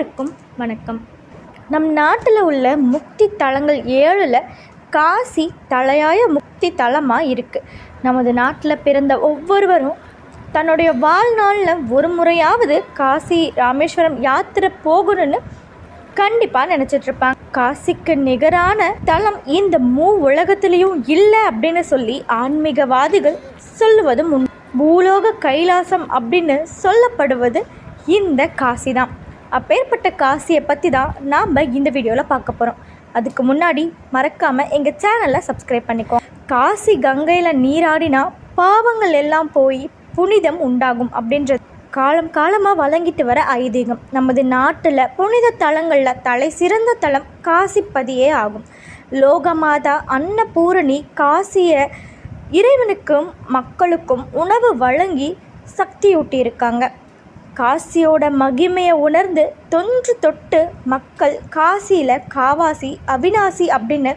அனைவருக்கும் வணக்கம். நம் நாட்டில் உள்ள முக்தி தலங்கள் ஏழில் காசி தலையாய முக்தி தலமாக இருக்குது நமது நாட்டில் பிறந்த ஒவ்வொருவரும் தன்னுடைய வாழ்நாளில் ஒரு முறையாவது காசி ராமேஸ்வரம் யாத்திரை போகணும்னு கண்டிப்பாக நினச்சிட்ருப்பாங்க காசிக்கு நிகரான தலம் இந்த மூ உலகத்திலையும் இல்லை அப்படின்னு சொல்லி ஆன்மீகவாதிகள் சொல்லுவதும் உண்டு பூலோக கைலாசம் அப்படின்னு சொல்லப்படுவது இந்த காசி தான் அப்பேற்பட்ட காசியை பற்றி தான் நாம் இந்த வீடியோவில் பார்க்க போகிறோம் அதுக்கு முன்னாடி மறக்காமல் எங்கள் சேனலை சப்ஸ்கிரைப் பண்ணிக்கோ. காசி கங்கையில் நீராடினா பாவங்கள் எல்லாம் போய் புனிதம் உண்டாகும் அப்படின்றது காலம் காலமாக வழங்கிட்டு வர ஐதீகம். நமது நாட்டில் புனித தலங்களில் தலை சிறந்த தலம் காசிப்பதியே ஆகும். லோகமாதா அன்னபூரணி காசியை இறைவனுக்கும் மக்களுக்கும் உணவு வழங்கி சக்தியூட்டியிருக்காங்க. காசியோட மகிமையை உணர்ந்து தொன்று தொட்டு மக்கள் காசியில் காவாசி அவினாசி அப்படின்னு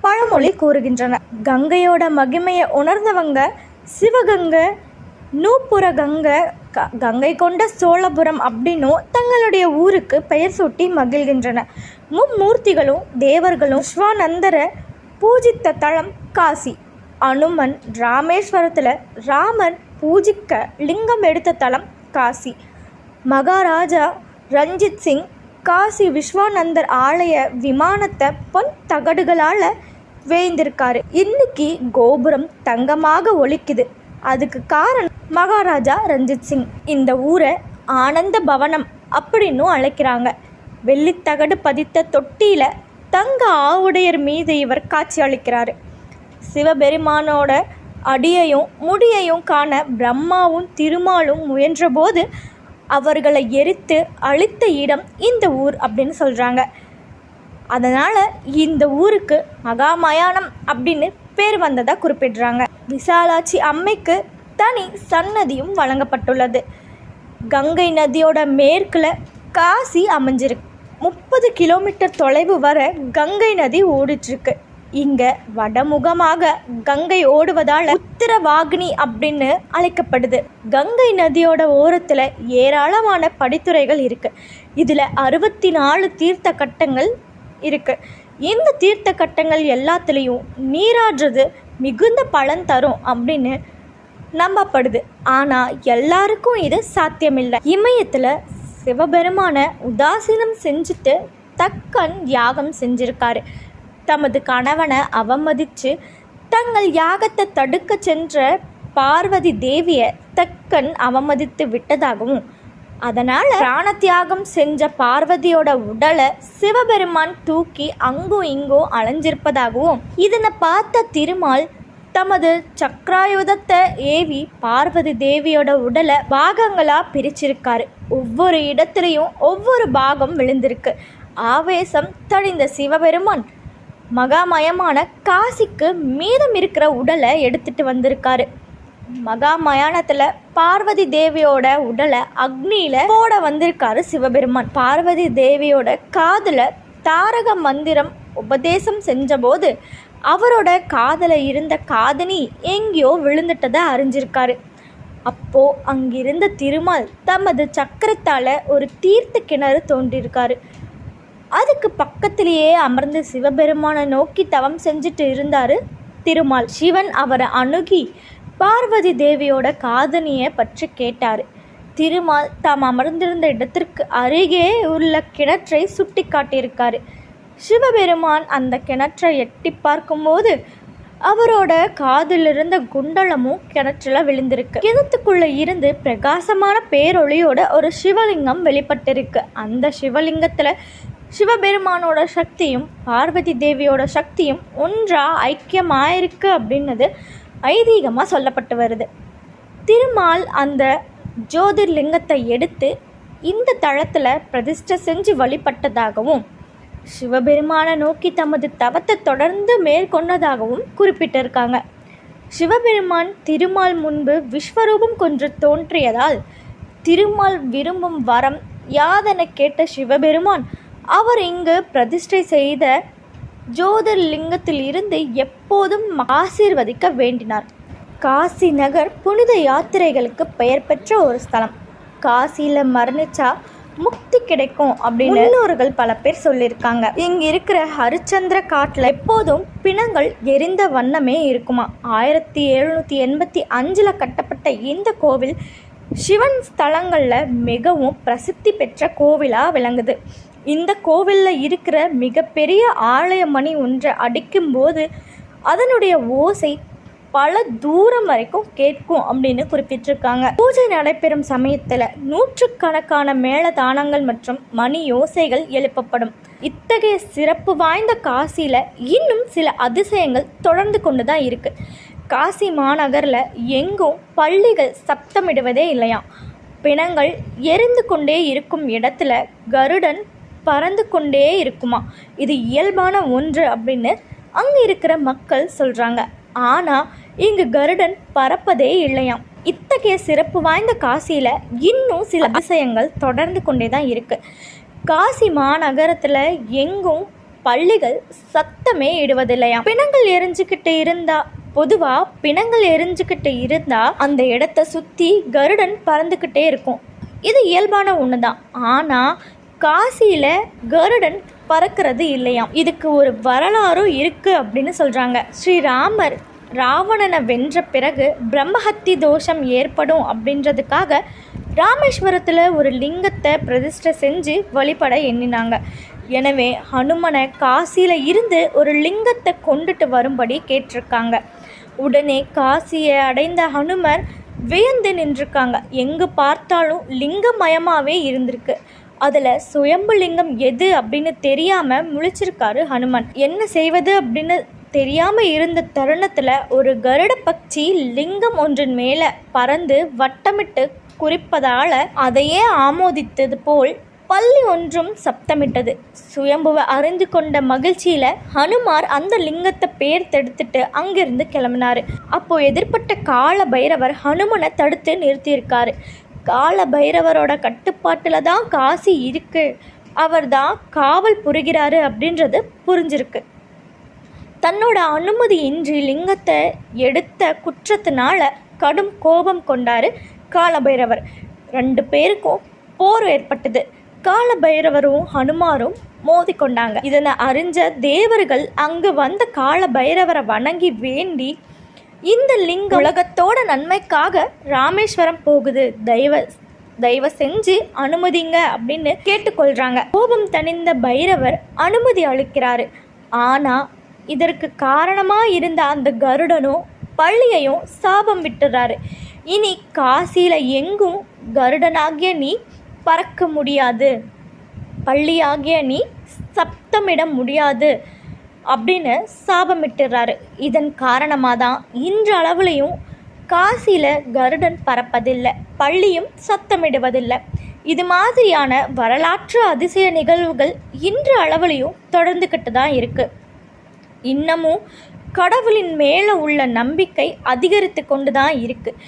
பழமொழி கூறுகின்றனர். கங்கையோட மகிமையை உணர்ந்தவங்க சிவகங்கை நூப்புற கங்கை க கங்கை கொண்ட சோழபுரம் அப்படின்னும் தங்களுடைய ஊருக்கு பெயர் சூட்டி மகிழ்கின்றன. மும்மூர்த்திகளும் தேவர்களும் ஸ்வானந்தரை பூஜித்த தலம் காசி. அனுமன் ராமேஸ்வரத்தில் ராமன் பூஜிக்க லிங்கம் எடுத்த தலம் காசி. மகாராஜா ரஞ்சித் சிங் காசி விஸ்வானந்தர் ஆலய விமானத்தை பொன் தகடுகளால் வேய்ந்திருக்காரு. இன்னைக்கு கோபுரம் தங்கமாக ஒழிக்குது அதுக்கு காரணம் மகாராஜா ரஞ்சித் சிங். இந்த ஊரை ஆனந்த பவனம் அப்படின்னும் அழைக்கிறாங்க. வெள்ளித்தகடு பதித்த தொட்டியில் தங்க ஆவுடையர் மீது இவர் காட்சி அளிக்கிறாரு. சிவபெருமானோட அடியையும் முடியையும் காண பிரம்மாவும் திருமாலும் முயன்றபோது அவர்களை எரித்து அழித்த இடம் இந்த ஊர் அப்படின்னு சொல்கிறாங்க அதனால் இந்த ஊருக்கு மகாமயானம் அப்படின்னு பேர் வந்ததாக குறிப்பிடுறாங்க. விசாலாட்சி அம்மைக்கு தனி சன்னதியும் வழங்கப்பட்டுள்ளது. கங்கை நதியோட மேற்கில் காசி அமைஞ்சிருக்கு. முப்பது கிலோமீட்டர் தொலைவு வர கங்கை நதி ஓடிட்டுருக்கு இங்கே வடமுகமாக கங்கை ஓடுவதால் உத்திரவாகினி அப்படின்னு அழைக்கப்படுது. கங்கை நதியோட ஓரத்தில் ஏராளமான படித்துறைகள் இருக்குது இதில் அறுபத்தி நாலு தீர்த்த கட்டங்கள் இருக்குது இந்த தீர்த்த கட்டங்கள் எல்லாத்துலேயும் நீராடுறது மிகுந்த பலன் தரும் அப்படின்னு நம்பப்படுது. ஆனால் எல்லாருக்கும் இது சாத்தியமில்லை. இமயத்தில் சிவபெருமான உதாசீனம் செஞ்சுட்டு தக்கன் யாகம் செஞ்சிருக்காரு. தமது கணவனை அவமதித்து தங்கள் யாகத்தை தடுக்க சென்ற பார்வதி தேவியை தக்கன் அவமதித்து விட்டதாகவும் அதனால் பிராண தியாகம் செஞ்ச பார்வதியோட உடலை சிவபெருமான் தூக்கி அங்கும் இங்கும் அலைஞ்சிருப்பதாகவும் இதனை பார்த்த திருமால் தமது சக்ராயுதத்தை ஏவி பார்வதி தேவியோட உடலை பாகங்களாக பிரிச்சிருக்காரு. ஒவ்வொரு இடத்துலையும் ஒவ்வொரு பாகம் விழுந்திருக்கு. ஆவேசம் தணிந்த சிவபெருமான் மகாமயமான காசிக்கு மீதம் இருக்கிற உடலை எடுத்துட்டு வந்திருக்காரு. மகாமயானத்தில் பார்வதி தேவியோட உடலை அக்னியில் போட வந்திருக்காரு சிவபெருமான். பார்வதி தேவியோட காதில் தாரக மந்திரம் உபதேசம் செஞ்சபோது அவரோட காதில் இருந்த காதனி எங்கேயோ விழுந்துட்டதை அறிஞ்சிருக்காரு. அப்போ அங்கிருந்த திருமால் தமது சக்கரத்தால் ஒரு தீர்த்த கிணறு தோன்றியிருக்காரு அதுக்கு பக்கத்திலேயே அமர்ந்து சிவபெருமானை நோக்கி தவம் செஞ்சுட்டு இருந்தார் திருமால். சிவன் அவரை அணுகி பார்வதி தேவியோட காதனியை பற்றி கேட்டார். திருமால் தாம் அமர்ந்திருந்த இடத்திற்கு அருகே உள்ள கிணற்றை சுட்டி காட்டியிருக்காரு. சிவபெருமான் அந்த கிணற்றை எட்டி பார்க்கும்போது அவரோட காதில் இருந்த குண்டலமும் கிணற்றில் விழுந்திருக்கு. கிணத்துக்குள்ளே இருந்து பிரகாசமான பேரொளியோட ஒரு சிவலிங்கம் வெளிப்பட்டிருக்கு. அந்த சிவலிங்கத்தில் சிவபெருமானோட சக்தியும் பார்வதி தேவியோட சக்தியும் ஒன்றா ஐக்கியமாயிருக்கு அப்படின்னது ஐதீகமாக சொல்லப்பட்டு வருது. திருமால் அந்த ஜோதிர்லிங்கத்தை எடுத்து இந்த தளத்தில் பிரதிஷ்டை செஞ்சு வழிபட்டதாகவும் சிவபெருமானை நோக்கி தமது தவத்தை தொடர்ந்து மேற்கொண்டதாகவும் குறிப்பிட்டிருக்காங்க. சிவபெருமான் திருமால் முன்பு விஸ்வரூபம் கொன்று தோன்றியதால் திருமால் விரும்பும் வரம் யாதென கேட்ட சிவபெருமான் அவர் இங்கு பிரதிஷ்டை செய்த ஜோதிர்லிங்கத்திலிருந்து எப்போதும் ஆசீர்வதிக்க வேண்டினார். காசி நகர் புனித யாத்திரைகளுக்கு பெயர் பெற்ற ஒரு ஸ்தலம். காசியில் மரணிச்சா முக்தி கிடைக்கும் அப்படின்னு முன்னோர்கள் பல பேர் சொல்லியிருக்காங்க. இங்க இருக்கிற ஹரிச்சந்திர காட்டில் எப்போதும் பிணங்கள் எரிந்த வண்ணமே இருக்குமா? ஆயிரத்தி எழுநூற்றி எண்பத்தி அஞ்சில் கட்டப்பட்ட இந்த கோவில் சிவன் ஸ்தலங்களில் மிகவும் பிரசித்தி பெற்ற கோவிலாக விளங்குது. இந்த கோவிலில் இருக்கிற மிகப்பெரிய ஆலயமணி ஒன்றை அடிக்கும்போது அதனுடைய ஓசை பல தூரம் வரைக்கும் கேட்கும் அப்படின்னு குறிப்பிட்டிருக்காங்க. பூஜை நடைபெறும் சமயத்தில் நூற்றுக்கணக்கான மேளதானங்கள் மற்றும் மணி யோசைகள் எழுப்பப்படும். இத்தகைய சிறப்பு வாய்ந்த காசியில் இன்னும் சில அதிசயங்கள் தொடர்ந்து கொண்டு தான் இருக்குது காசி மாநகரில் எங்கும் பள்ளிகள் சப்தமிடுவதே இல்லையாம். பிணங்கள் எரிந்து கொண்டே இருக்கும் இடத்துல கருடன் பறந்து கொண்டே இருக்குமா? இது இயல்பான ஒன்று அப்படின்னு அங்கே இருக்கிற மக்கள் சொல்கிறாங்க ஆனால் இங்கு கருடன் பறப்பதே இல்லையாம். இத்தகைய சிறப்பு வாய்ந்த காசியில் இன்னும் சில அதிசயங்கள் தொடர்ந்து கொண்டே தான் இருக்குது காசி மாநகரத்தில் எங்கும் பள்ளிகள் சத்தமே இடுவதில்லையாம். பிணங்கள் எரிஞ்சுக்கிட்டு இருந்தா பொதுவாக பிணங்கள் எரிஞ்சுக்கிட்டு இருந்தால் அந்த இடத்த சுற்றி கருடன் பறந்துக்கிட்டே இருக்கும். இது இயல்பான ஒன்று தான் ஆனால் காசியில் கருடன் பறக்கிறது இல்லையாம். இதுக்கு ஒரு வரலாறும் இருக்குது அப்படின்னு சொல்கிறாங்க ஸ்ரீராமர் ராவணனை வென்ற பிறகு பிரம்மஹத்தி தோஷம் ஏற்படும் அப்படின்றதுக்காக ராமேஸ்வரத்தில் ஒரு லிங்கத்தை பிரதிஷ்டை செஞ்சு வழிபட எண்ணினாங்க. எனவே ஹனுமனை காசியில் இருந்து ஒரு லிங்கத்தை கொண்டுட்டு வரும்படி கேட்டிருக்காங்க. உடனே காசியை அடைந்த ஹனுமர் வியந்து நின்றுருக்காங்க. எங்கே பார்த்தாலும் லிங்கமயமாகவே இருந்திருக்கு. அதில் சுயம்பு லிங்கம் எது அப்படின்னு தெரியாமல் முழிச்சிருக்காரு ஹனுமன். என்ன செய்வது அப்படின்னு தெரியாமல் இருந்த தருணத்தில் ஒரு கருட பக்ஷி லிங்கம் ஒன்றின் மேலே பறந்து வட்டமிட்டு குறிப்பதால் அதையே ஆமோதித்தது போல் பள்ளி ஒன்றும் சப்தமிட்டது. சுயம்புவை அறிந்து கொண்ட மகிழ்ச்சியில் ஹனுமார் அந்த லிங்கத்தை பேர் தடுத்துட்டு அங்கிருந்து கிளம்பினாரு. அப்போ எதிர்ப்பட்ட கால பைரவர் ஹனுமனை தடுத்து நிறுத்தியிருக்காரு. கால பைரவரோட கட்டுப்பாட்டில் தான் காசி இருக்கு. அவர் தான் காவல் புரிகிறாரு அப்படின்றது புரிஞ்சிருக்கு. தன்னோட அனுமதியின்றி லிங்கத்தை எடுத்த குற்றத்தினால கடும் கோபம் கொண்டார் காலபைரவர். ரெண்டு பேருக்கும் போர் ஏற்பட்டது. காலபைரவரும் ஹனுமாரும் மோதி கொண்டாங்க. இதனை அறிஞ்ச தேவர்கள் அங்கு வந்த கால பைரவரை வணங்கி வேண்டி இந்த லிங்கம் உலகத்தோட நன்மைக்காக ராமேஸ்வரம் போகுது. தெய்வ தயவு செஞ்சு அனுமதிங்க அப்படின்னு கேட்டுக்கொள்றாங்க. கோபம் தணிந்த பைரவர் அனுமதி அளிக்கிறாரு. ஆனா இதற்கு காரணமாக இருந்த அந்த கருடனும் பள்ளியையும் சாபம் விட்டுறாரு. இனி காசியில் எங்கும் கருடனாகிய நீ பறக்க முடியாது. பள்ளியாகிய நீ சப்தமிட முடியாது. அப்படின்னு சாபமிட்டுறாரு. இதன் காரணமாக தான் இன்றளவுலையும் காசியில் கருடன் பறப்பதில்லை பள்ளியும் சத்தமிடுவதில்லை. இது மாதிரியான வரலாற்று அதிசய நிகழ்வுகள் இன்று அளவுலையும் தொடர்ந்துக்கிட்டு தான் இருக்குது இன்னமும் கடவுளின் மேலே உள்ள நம்பிக்கை அதிகரித்து கொண்டு தான் இருக்குது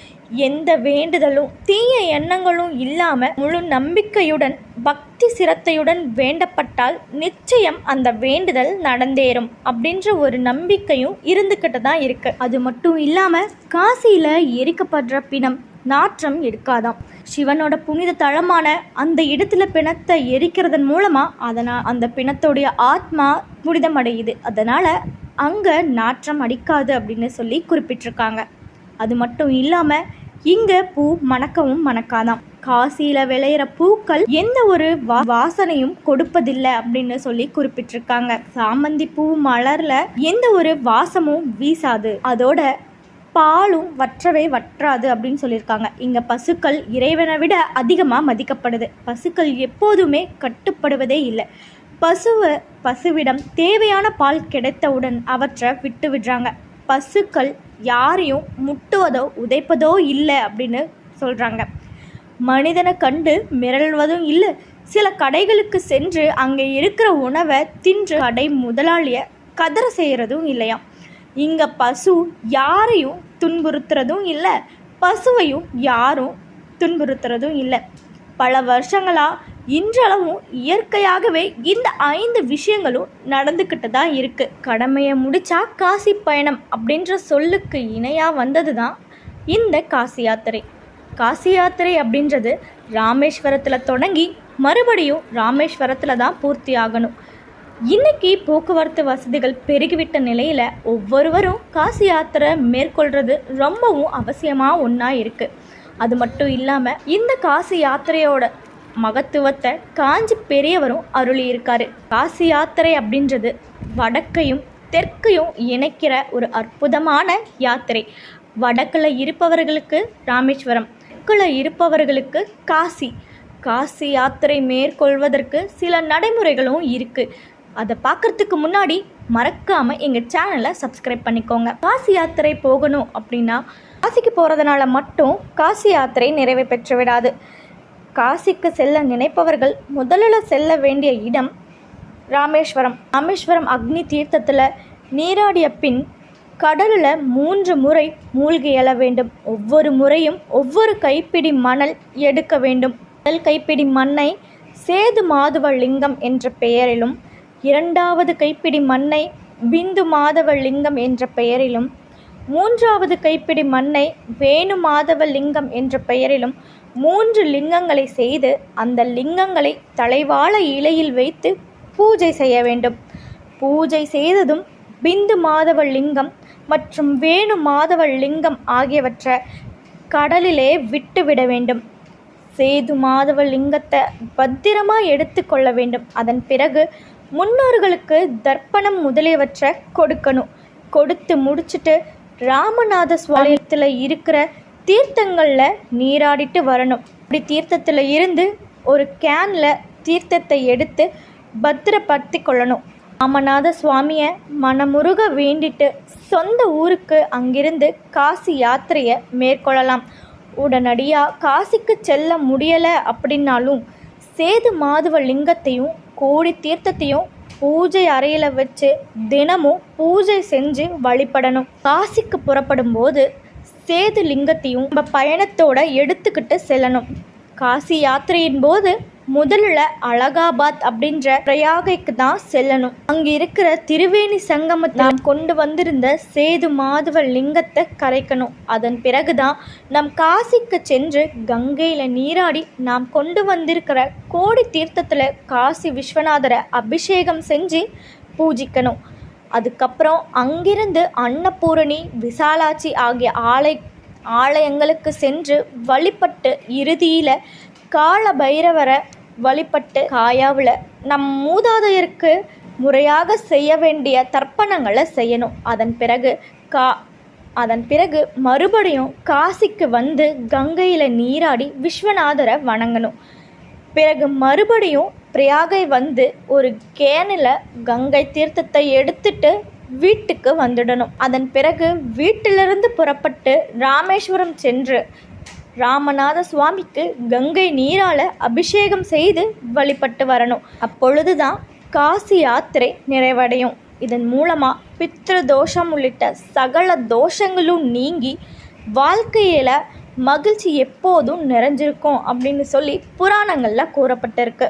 எந்த வேண்டுதலும் தீய எண்ணங்களும் இல்லாமல் முழு நம்பிக்கையுடன் பக்தி சிரத்தையுடன் வேண்டப்பட்டால் நிச்சயம் அந்த வேண்டுதல் நடந்தேறும் அப்படின்ற ஒரு நம்பிக்கையும் இருந்துக்கிட்டு தான் இருக்கு. அது மட்டும் இல்லாமல் காசியில் எரிக்கப்படுற பிணம் நாற்றம் எடுக்காதாம். சிவனோட புனித தளமான அந்த இடத்துல பிணத்தை எரிக்கிறதன் மூலமாக அதனால் அந்த பிணத்தோடைய ஆத்மா புனிதமடையுது. அதனால் அங்கே நாற்றம் அடிக்காது அப்படின்னு சொல்லி குறிப்பிட்டிருக்காங்க. அது மட்டும் இல்லாமல் இங்கே பூ மணக்கவும் மணக்காதான் காசியில் விளையிற பூக்கள் எந்த ஒரு வா வாசனையும் கொடுப்பதில்லை அப்படின்னு சொல்லி குறிப்பிட்டிருக்காங்க. சாமந்தி பூ மலர்ல எந்த ஒரு வாசமும் வீசாது. அதோட பாலும் வற்றவே வற்றாது அப்படின்னு சொல்லியிருக்காங்க. இங்கே பசுக்கள் இறைவனை விட அதிகமாக மதிக்கப்படுது. பசுக்கள் எப்போதுமே கட்டுப்படுவதே இல்லை. பசுவை பசுவிடம் தேவையான பால் கிடைத்தவுடன் அவற்றை விட்டு விடுறாங்க. பசுக்கள் யாரையும் முட்டுவதோ உதைப்பதோ இல்லை அப்படின்னு சொல்கிறாங்க மனிதனை கண்டு மிரள்வதும் இல்லை. சில கடைகளுக்கு சென்று அங்கே இருக்கிற உணவை தின்று கடை முதலாளியை கதற செய்கிறதும் இல்லையாம் இங்கே பசு யாரையும் துன்புறுத்துறதும் இல்லை. பசுவையும் யாரும் துன்புறுத்துறதும் இல்லை. பல வருஷங்களாக இன்றளவும் இயற்கையாகவே இந்த ஐந்து விஷயங்களும் நடந்துக்கிட்டு தான் இருக்குது கடமையை முடித்தா காசி பயணம் அப்படின்ற சொல்லுக்கு இணையாக வந்தது தான் இந்த காசி யாத்திரை. காசி யாத்திரை அப்படின்றது ராமேஸ்வரத்தில் தொடங்கி மறுபடியும் ராமேஸ்வரத்தில் தான் பூர்த்தி ஆகணும். இன்னைக்கு போக்குவரத்து வசதிகள் பெருகிவிட்ட நிலையில் ஒவ்வொருவரும் காசி யாத்திரை மேற்கொள்கிறது ரொம்பவும் அவசியமாக ஒன்றா இருக்குது அது மட்டும் இல்லாமல் இந்த காசி யாத்திரையோட மகத்துவத்தை காஞ்சி பெரியவரும் அருளியிருக்காரு. காசி யாத்திரை அப்படின்றது வடக்கையும் தெற்கையும் இணைக்கிற ஒரு அற்புதமான யாத்திரை. வடக்கில் இருப்பவர்களுக்கு ராமேஸ்வரம் தெற்கில் இருப்பவர்களுக்கு காசி. காசி யாத்திரை மேற்கொள்வதற்கு சில நடைமுறைகளும் இருக்குது அதை பார்க்கறதுக்கு முன்னாடி மறக்காமல் எங்கள் சேனலை சப்ஸ்கிரைப் பண்ணிக்கோங்க. காசி யாத்திரை போகணும் அப்படின்னா காசிக்கு போகிறதுனால மட்டும் காசி யாத்திரை நிறைவு பெற்று விடாது. காசிக்கு செல்ல நினைப்பவர்கள் முதலில் செல்ல வேண்டிய இடம் ராமேஸ்வரம். ராமேஸ்வரம் அக்னி தீர்த்தத்தில் நீராடிய பின் கடலில் மூன்று முறை மூழ்கி எழ வேண்டும். ஒவ்வொரு முறையும் ஒவ்வொரு கைப்பிடி மணல் எடுக்க வேண்டும். முதல் கைப்பிடி மண்ணை சேது மாதவ லிங்கம் என்ற பெயரிலும் இரண்டாவது கைப்பிடி மண்ணை பிந்து மாதவ லிங்கம் என்ற பெயரிலும் மூன்றாவது கைப்பிடி மண்ணை வேணு மாதவ லிங்கம் என்ற பெயரிலும் மூன்று லிங்கங்களை செய்து அந்த லிங்கங்களை தலைவாழ இலையில் வைத்து பூஜை செய்ய வேண்டும். பூஜை செய்ததும் பிந்து மாதவ லிங்கம் மற்றும் வேணு மாதவ லிங்கம் ஆகியவற்றை கடலிலே விட்டுவிட வேண்டும். சேது மாதவ லிங்கத்தை பத்திரமாக எடுத்துக்கொள்ள வேண்டும். அதன் பிறகு முன்னோர்களுக்கு தர்ப்பணம் முதலியவற்றை கொடுக்கணும். கொடுத்து முடிச்சுட்டு ராமநாத சுவாலயத்தில் இருக்கிற தீர்த்தங்களில் நீராடிட்டு வரணும். இப்படி தீர்த்தத்தில் இருந்து ஒரு கேனில் தீர்த்தத்தை எடுத்து பத்திரப்படுத்தி கொள்ளணும். ராமநாத சுவாமியை மனமுருக வேண்டிட்டு சொந்த ஊருக்கு அங்கிருந்து காசி யாத்திரையை மேற்கொள்ளலாம். உடனடியாக காசிக்கு செல்ல முடியலை அப்படின்னாலும் சேது மாதுவ லிங்கத்தையும் கோடி தீர்த்தத்தையும் பூஜை அறையில் வச்சு தினமும் பூஜை செஞ்சு வழிபடணும். காசிக்கு புறப்படும் போது சேது லிங்கத்தையும் நம்ம பயணத்தோட எடுத்துக்கிட்டு செல்லணும். காசி யாத்திரையின் போது முதல்ல அலகாபாத் அப்படின்ற பிரயாகைக்கு தான் செல்லணும். அங்க இருக்கிற திருவேணி சங்கமத்தை நாம் கொண்டு வந்திருந்த சேது மாதவ லிங்கத்தை கரைக்கணும். அதன் பிறகுதான் நம் காசிக்கு சென்று கங்கையில நீராடி நாம் கொண்டு வந்திருக்கிற கோடி தீர்த்தத்துல காசி விஸ்வநாதரை அபிஷேகம் செஞ்சு பூஜிக்கணும். அதுக்கப்புறம் அங்கிருந்து அன்னபூரணி விசாலாட்சி ஆகிய ஆலை ஆலயங்களுக்கு சென்று வழிபட்டு இறுதியில் கால பைரவரை வழிபட்டு காயாவில் நம் மூதாதையருக்கு முறையாக செய்ய வேண்டிய தர்ப்பணங்களை செய்யணும். அதன் பிறகு கா அதன் பிறகு மறுபடியும் காசிக்கு வந்து கங்கையில் நீராடி விஸ்வநாதரை வணங்கணும். பிறகு மறுபடியும் பிரயாகை வந்து ஒரு கேனில் கங்கை தீர்த்தத்தை எடுத்துட்டு வீட்டுக்கு வந்துடணும். அதன் பிறகு வீட்டிலிருந்து புறப்பட்டு ராமேஸ்வரம் சென்று ராமநாத சுவாமிக்கு கங்கை நீரால அபிஷேகம் செய்து வழிபட்டு வரணும். அப்பொழுதுதான் காசி யாத்திரை நிறைவடையும். இதன் மூலமாக பித்ரு தோஷம் உள்ளிட்ட சகல தோஷங்களும் நீங்கி வாழ்க்கையில் மகிழ்ச்சி எப்போதும் நிறைஞ்சிருக்கும் அப்படின்னு சொல்லி புராணங்களில் கூறப்பட்டிருக்கு.